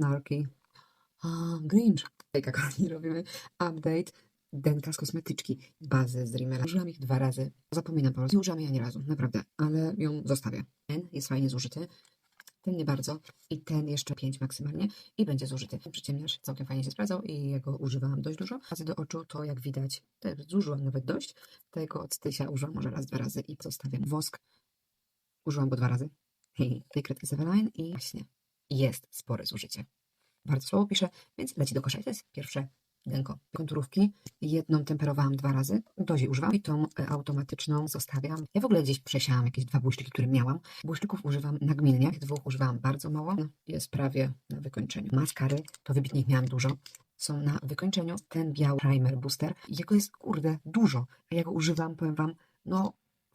Snarky. A, Grinch. Jak oni robimy update denka z kosmetyczki, bazy z Rimmela. Użyłam ich dwa razy. Zapominam po prostu. Nie użyłam jej ani razu, naprawdę. Ale ją zostawię. Ten jest fajnie zużyty. Ten nie bardzo. I ten jeszcze 5 maksymalnie. I będzie zużyty. Przyciemniacz całkiem fajnie się sprawdzał i jego używałam dość dużo. Bazy do oczu to jak widać, też zużyłam nawet dość. Tego od Stysia użyłam może raz, dwa razy i zostawiam. Wosk użyłam go dwa razy. Hej, tej kredki z Eveline i właśnie jest spore zużycie. Bardzo słabo piszę, więc leci do kosza. To jest pierwsze denko. Konturówki jedną temperowałam dwa razy, dozie używam i tą e, automatyczną zostawiam. Ja w ogóle gdzieś przesiałam jakieś dwa błyszczyki, które miałam. Błyszczyków używam nagminnie, dwóch używałam bardzo mało. Jest prawie na wykończeniu. Maskary, to wybitnie ich miałam dużo. Są na wykończeniu. Ten biały primer booster, jego jest kurde dużo. Ja go używam, powiem wam, no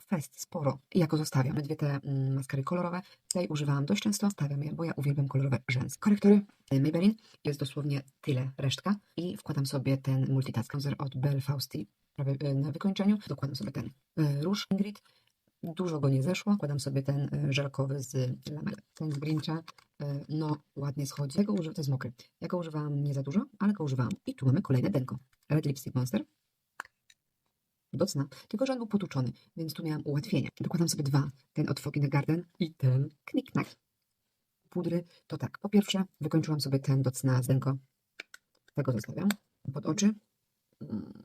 fest, sporo. I ja go zostawiam. Dwie te mm, maskary kolorowe. Tej używałam dość często. Stawiam je, bo ja uwielbiam kolorowe rzęsy. Korektory e, Maybelline. Jest dosłownie tyle resztka. I wkładam sobie ten multitask od Belle Fausti prawie e, na wykończeniu. Dokładam sobie ten e, róż Ingrid. Dużo go nie zeszło. Wkładam sobie ten żelkowy z lamel. Ten z Grincha, no ładnie schodzi. Ja go używam, to jest mokry. Ja go używałam nie za dużo, ale go używałam. I tu mamy kolejne denko. Red Lipstick Monster do cna, tylko że on był potłuczony, więc tu miałam ułatwienie. Dokładam sobie dwa, ten od Foggy Garden i ten Knick-Knack. Pudry to tak, po pierwsze wykończyłam sobie ten do cna z denko, tego zostawiam, pod oczy. Mm,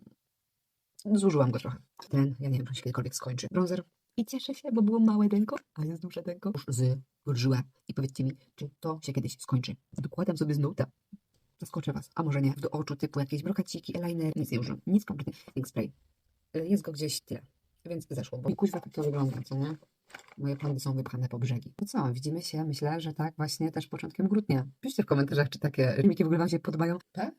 Zużyłam go trochę. Ten, ja nie wiem, czy się kiedykolwiek skończy. Bronzer. I cieszę się, bo było małe denko, a jest duże denko. Już z żyła. I powiedzcie mi, czy to się kiedyś skończy. Dokładam sobie z nuta. Zaskoczę Was. A może nie. Do oczu typu jakieś brokaciki, eyeliner. Nic nie. Nic kompletnie. Ink spray. Y, Jest go gdzieś tyle. Więc zeszło. Bo i kuźwa tak to wygląda, co nie? Moje plany są wypchane po brzegi. No co, widzimy się, myślę, że tak właśnie też początkiem grudnia. Piszcie w komentarzach, czy takie filmiki w ogóle Wam się podobają. Pa!